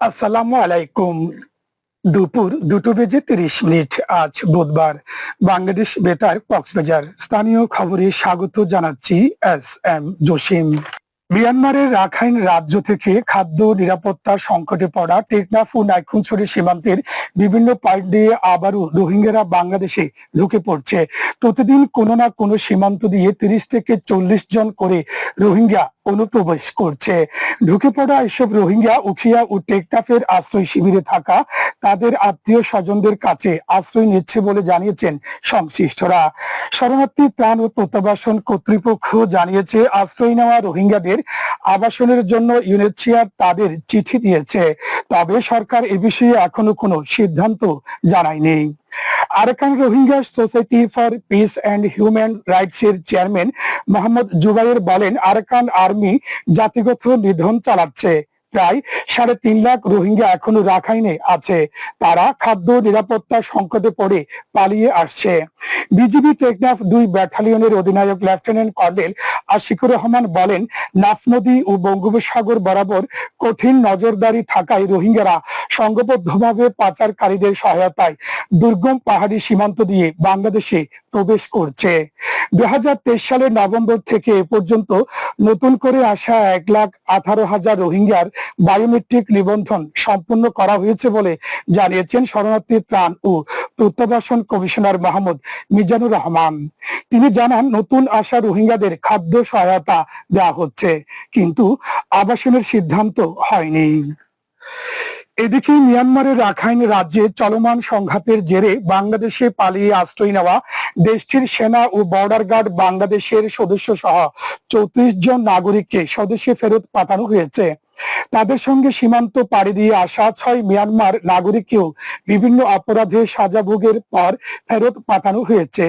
আসসালামু আলাইকুম। দুপুর দুটো বেজে তিরিশ মিনিট। আজ বুধবার। বাংলাদেশ বেতার কক্সবাজার। স্থানীয় খবরে স্বাগত জানাচ্ছি এস এম জসিম। মিয়ানমারের রাখাইন রাজ্য থেকে খাদ্য নিরাপত্তা সংকটে পড়া টেকনাফ ও নাইখুনছড়ি সীমান্তের বিভিন্ন পয়েন্ট দিয়ে আবারও রোহিঙ্গারা বাংলাদেশে ঢুকে পড়ছে। প্রতিদিন কোনো না কোনো সীমান্ত দিয়ে তিরিশ থেকে চল্লিশ জন করে রোহিঙ্গা অনুপ্রবেশ করছে। ঢুকে পড়া এসব রোহিঙ্গা উখিয়া ও টেকটাফের আশ্রয় শিবিরে থাকা তাদের আত্মীয় স্বজনদের কাছে আশ্রয় নিচ্ছে বলে জানিয়েছেন সংশ্লিষ্টরা। শরণার্থী ত্রাণ ও প্রত্যাবাসন কর্তৃপক্ষ জানিয়েছে, আশ্রয় নেওয়া রোহিঙ্গাদের আবাসনের জন্য ইউনেসিয়া তাদের চিঠি দিয়েছে। তবে সরকার এ বিষয়ে এখনও কোনো সিদ্ধান্ত জানায়নি। Arakan Rohingya Society for Peace and Human Rights এর চেয়ারম্যান মোহাম্মদ জুবাইর বলেন, আরাকান আর্মি জাতিগত নিধন চালাচ্ছে। প্রায় সাড়ে তিন লাখ রোহিঙ্গা এখনও রাখাইনে আছে। তারা খাদ্য নিরাপত্তা সংকটে পড়ে পালিয়ে আসছে। বিজিবি টেকনাফ দুই ব্যাটালিয়নের অধিনায়ক লেফটেন্যান্ট কর্নেল আশিকুর রহমান বলেন, নাফ নদী ও বঙ্গোপসাগর বরাবর কঠিন নজরদারি থাকায় রোহিঙ্গারা সংঘবদ্ধভাবে পাচারকারীদের সহায়তায় দুর্গম পাহাড়ি সীমান্ত দিয়ে বাংলাদেশে প্রবেশ করছে। দুই হাজার তেইশ সালের নভেম্বর থেকে এ পর্যন্ত নতুন করে আসা এক লাখ আঠারো হাজার রোহিঙ্গার বায়োমেট্রিক নিবন্ধন সম্পূর্ণ করা হয়েছে বলে জানিয়েছেন শরণার্থী ত্রাণ ও প্রত্যাবাসন কমিশনার মাহমুদ মিজানুর রহমান। তিনি জানান, নতুন আসা রোহিঙ্গাদের খাদ্য সহায়তা দেওয়া হচ্ছে, কিন্তু আবাসনের সিদ্ধান্ত হয়নি। এদিকে মিয়ানমারের রাখাইন রাজ্যে চলমান সংঘাতের জেরে বাংলাদেশে পালিয়ে আশ্রয় নেওয়া দেশটির সেনা ও বর্ডার গার্ড বাংলাদেশের সদস্য সহ চৌত্রিশ জন নাগরিককে স্বদেশে ফেরত পাঠানো হয়েছে। তাদের সঙ্গে সীমান্ত পাড়ি দিয়ে আসা ছয় মিয়ানমার নাগরিককেও বিভিন্ন অপরাধে সাজা ভোগের পর ফেরত পাঠানো হয়েছে।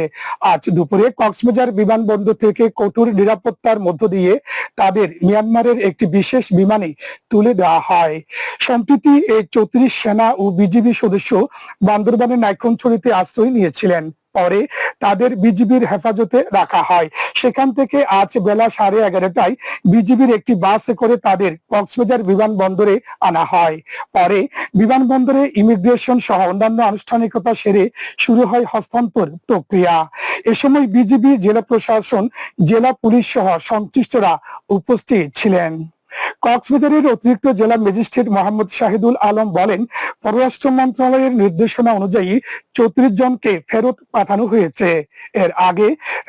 আজ দুপুরে কক্সবাজার বিমানবন্দর থেকে কঠোর নিরাপত্তার মধ্য দিয়ে তাদের মিয়ানমারের একটি বিশেষ বিমানে তুলে দেওয়া হয়। সম্প্রতি এই চৌত্রিশ সেনা ও বিজিবি সদস্য বান্দরবানের নাইকনছড়িতে আশ্রয় নিয়েছিলেন। পরে তাদের বিজিবির হেফাজতে রাখা হয়। সেখান থেকে আজ বেলা সাড়ে এগারোটায় বিজিবির একটি বাসে করে তাদের কক্সবাজার বিমানবন্দরে আনা হয়। পরে বিমানবন্দরে ইমিগ্রেশন সহ অন্যান্য আনুষ্ঠানিকতা সেরে শুরু হয় হস্তান্তর প্রক্রিয়া। এ সময় বিজিবি জেলা প্রশাসন, জেলা পুলিশ সহ সংশ্লিষ্টরা উপস্থিত ছিলেন। কক্সবাজারের অতিরিক্ত জেলা ম্যাজিস্ট্রেট মোহাম্মদ শাহিদুল আলম বলেন, পররাষ্ট্র মন্ত্রণালয়ের নির্দেশনা অনুযায়ী চৌত্রিশ জনকে ফেরত পাঠানো হয়েছে। এর আগে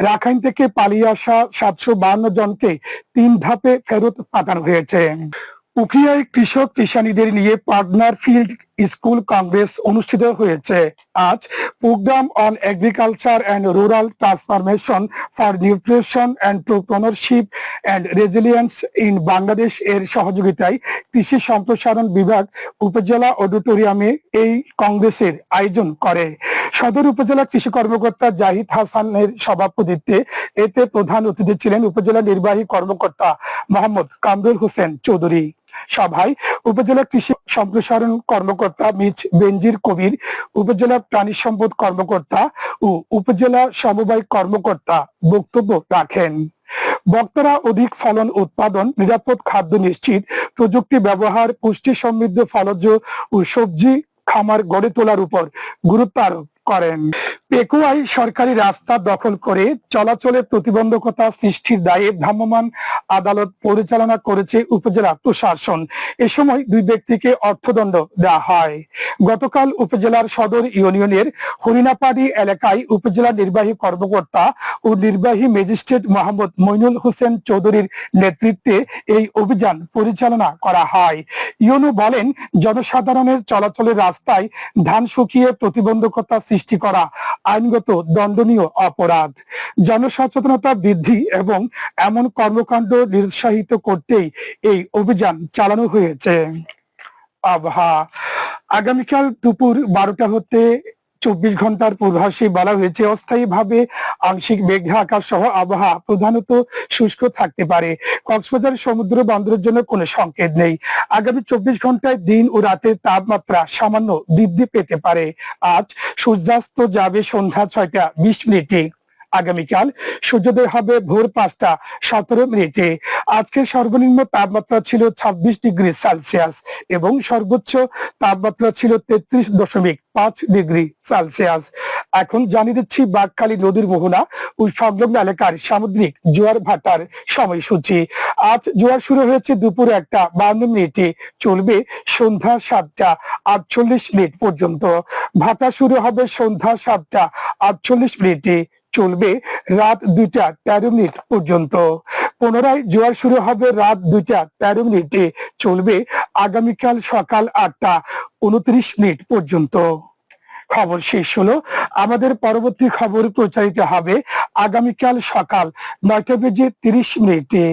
রাখাইন থেকে পালিয়ে আসা সাতশো জনকে তিন ধাপে ফেরত পাঠানো হয়েছে। উখিয়ায় কৃষক কিষানীদের নিয়ে পার্টনার ফিল্ড স্কুল কংগ্রেস অনুষ্ঠিত হয়েছে। আজ Program on Agriculture and Rural Transformation for Nutrition and Entrepreneurship and Resilience in Bangladesh এর সহযোগিতায় কৃষি সম্প্রসারণ বিভাগ উপজেলা অডিটোরিয়ামে এই কংগ্রেসের আয়োজন করে। সদর উপজেলা কৃষি কর্মকর্তা জাহিদ হাসানের সভাপতিত্বে এতে প্রধান অতিথি ছিলেন উপজেলা নির্বাহী কর্মকর্তা মোহাম্মদ কামরুল হোসেন চৌধুরী। সভায় উপজেলা কৃষি সম্প্রসারণ কর্মকর্তা মিচ বেনজির কবির, উপজেলা প্রাণী সম্পদ কর্মকর্তা ও উপজেলা সমবায় কর্মকর্তা বক্তব্য রাখেন। বক্তারা অধিক ফলন উৎপাদন, নিরাপদ খাদ্য নিশ্চিত, প্রযুক্তি ব্যবহার, পুষ্টি সমৃদ্ধ ফলজ ও সবজি খামার গড়ে তোলার উপর গুরুত্ব আরোপ করেন। পেকুয়াই সরকারি রাস্তা দখল করে চলাচলে প্রতিবন্ধকতা সৃষ্টির দায়ে ভ্রাম্যমাণ আদালত পরিচালনা করেছে উপজেলা প্রশাসন। এ সময় দুই ব্যক্তিকে অর্থদণ্ড দেওয়া হয়। গতকাল উপজেলার সদর ইউনিয়নের হরিণাপাড়ি এলাকায় উপজেলা নির্বাহী কর্মকর্তা ও নির্বাহী ম্যাজিস্ট্রেট মোহাম্মদ মইনুল হোসেন চৌধুরীর নেতৃত্বে এই অভিযান পরিচালনা করা হয়। ইউনু বলেন, জনসাধারণের চলাচলের রাস্তায় ধান শুকিয়ে প্রতিবন্ধকতা সৃষ্টি করা আইনগত দণ্ডনীয় অপরাধ। জনসচেতনতা বৃদ্ধি এবং এমন কর্মকাণ্ড নিরুৎসাহিত করতেই এই অভিযান চালানো হয়েছে। আবহা আগামীকাল দুপুর বারোটা হতে চব্বিশ ঘণ্টার পূর্বাসে বলা হয়েছে, অস্থায়ীভাবে আংশিক মেঘা আকাশ সহ আবহাওয়া প্রধানত শুষ্ক থাকতে পারে। কক্সবাজার সমুদ্র বন্দরের জন্য কোনো সংকেত নেই। আগামী চব্বিশ ঘন্টায় দিন ও রাতের তাপমাত্রা সামান্য বৃদ্ধি পেতে পারে। আজ সূর্যাস্ত যাবে সন্ধ্যা ছয়টা বিশ মিনিটে। আগামীকাল। সূর্যোদয় হবে ভোর পাঁচটা সতেরো মিনিটে। আজকের সর্বনিম্ন তাপমাত্রা ছিল ছাব্বিশ ডিগ্রি সেলসিয়াস এবং সর্বোচ্চ তাপমাত্রা ছিল তেত্রিশ দশমিক পাঁচ ডিগ্রি সেলসিয়াস। এখন জানিয়ে দিচ্ছি বাঘখালী নদীর মোহনা ও সংলগ্ন এলাকার সামুদ্রিক জোয়ার ভাটার সময়সূচি। আজ জোয়ার শুরু হয়েছে দুপুর একটা বান্ন মিনিটে, চলবে সন্ধ্যা সাতটা আটচল্লিশ মিনিট পর্যন্ত। ভাটা শুরু হবে সন্ধ্যা সাতটা আটচল্লিশ মিনিটে চলবে রাত দুইটা তেরো মিনিট পর্যন্ত। পুনরায় জোয়ার শুরু হবে রাত দুইটা তেরো মিনিটে। চলবে আগামীকাল সকাল আটটা উনত্রিশ মিনিট পর্যন্ত। খবর শেষ হলো। আমাদের পরবর্তী খবর প্রচারিত হবে আগামীকাল সকাল নয়টা বেজে তিরিশ মিনিটে।